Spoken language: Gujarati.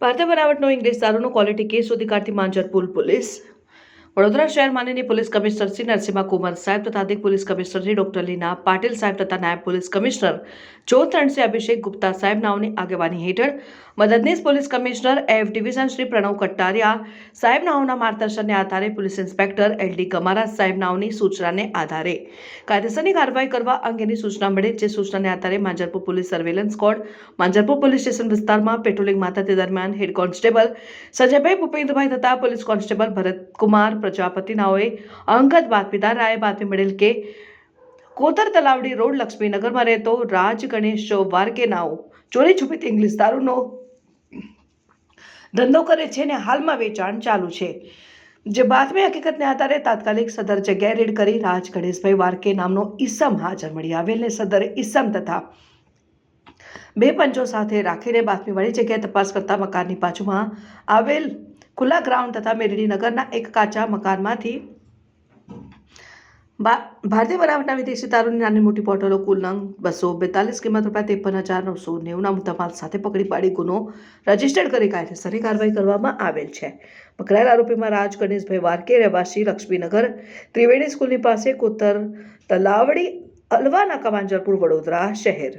ભારતીય બનાવટનો ઇંગ્લિશ દારૂનો ક્વોલિટી કેસ શોધી કાઢતી માંજરપુર પોલીસ. વડોદરા શહેર માનનીય પોલીસ કમિશનર શ્રી નરસિંહા કુમાર સાહેબ તથા અધિક police commissioner Shri doctor Leena Patil સાહેબ તથા નાયબ પોલીસ કમિશનર જ્યોત રણસિંહ અભિષેક ગુપ્તા સાહેબ નાઓની આગેવાની હેઠળ મદદનીશ police commissioner F division Shri Pranav Kattariya સાહેબ નાઓના માર્ગદર્શનને આધારે police inspector L D Kamara સાહેબ નાઓની સૂચનાને આધારે. કાયદેસરની કાર્યવાહી કરવા અંગેની સૂચના મળે, જે સૂચનાને આધારે Manjalpur police surveillance squad, Manjalpur police station વિસ્તારમાં પેટ્રોલિંગ માતા તે દરમિયાન હેડ કોન્સ્ટેબલ સંજયભાઈ ભૂપેન્દ્રભાઈ તથા પોલીસ કોન્સ્ટેબલ ભરતકુમાર પ્રજાપતિ નાઓએ અંગત બાતમીદાર રાય બાતમી મળેલ કે, કોતર તલાવડી રોડ લક્ષ્મીનગરમાં રહેતો રાજ ગણેશ વાર્કે નાઓ ચોરી છુપિત ઇંગ્લિશ દારૂનો ધંધો કરે છે ને હાલમાં વેચાણ ચાલુ છે. જે બાતમી હકીકતને આધારે તાત્કાલિક સદર જગ્યાએ રેડ કરી રાજ ગણેશભાઈ વારકે નામનો ઈસમ હાજર મળી આવેલ ને સદર ઈસમ તથા બે પંચો સાથે રાખીને બાતમીવાળી જગ્યાએ તપાસ કરતા મકાનની બાજુમાં આવેલ ખુલ્લા ગ્રાઉન્ડ તથા મેરડીનગરના એક કાચા મકાનમાંથી ભારતીય બનાવટના વિદેશી દારૂની નાની મોટી બોટલો કુલ નંગ બસો બેતાલીસ કિંમત રૂપિયા ત્રેપન હજાર નવસો નેવુંના મુદ્દામાલ સાથે પકડી પાડી ગુનો રજીસ્ટર્ડ કરી કાયદેસરની કાર્યવાહી કરવામાં આવેલ છે. પકડાયેલ આરોપીમાં રાજ ગણેશભાઈ વારકે, રહેવાસી લક્ષ્મીનગર, ત્રિવેણી સ્કૂલની પાસે કોતર તલાવડી અલવાના કમાંજરપુર વડોદરા શહેર.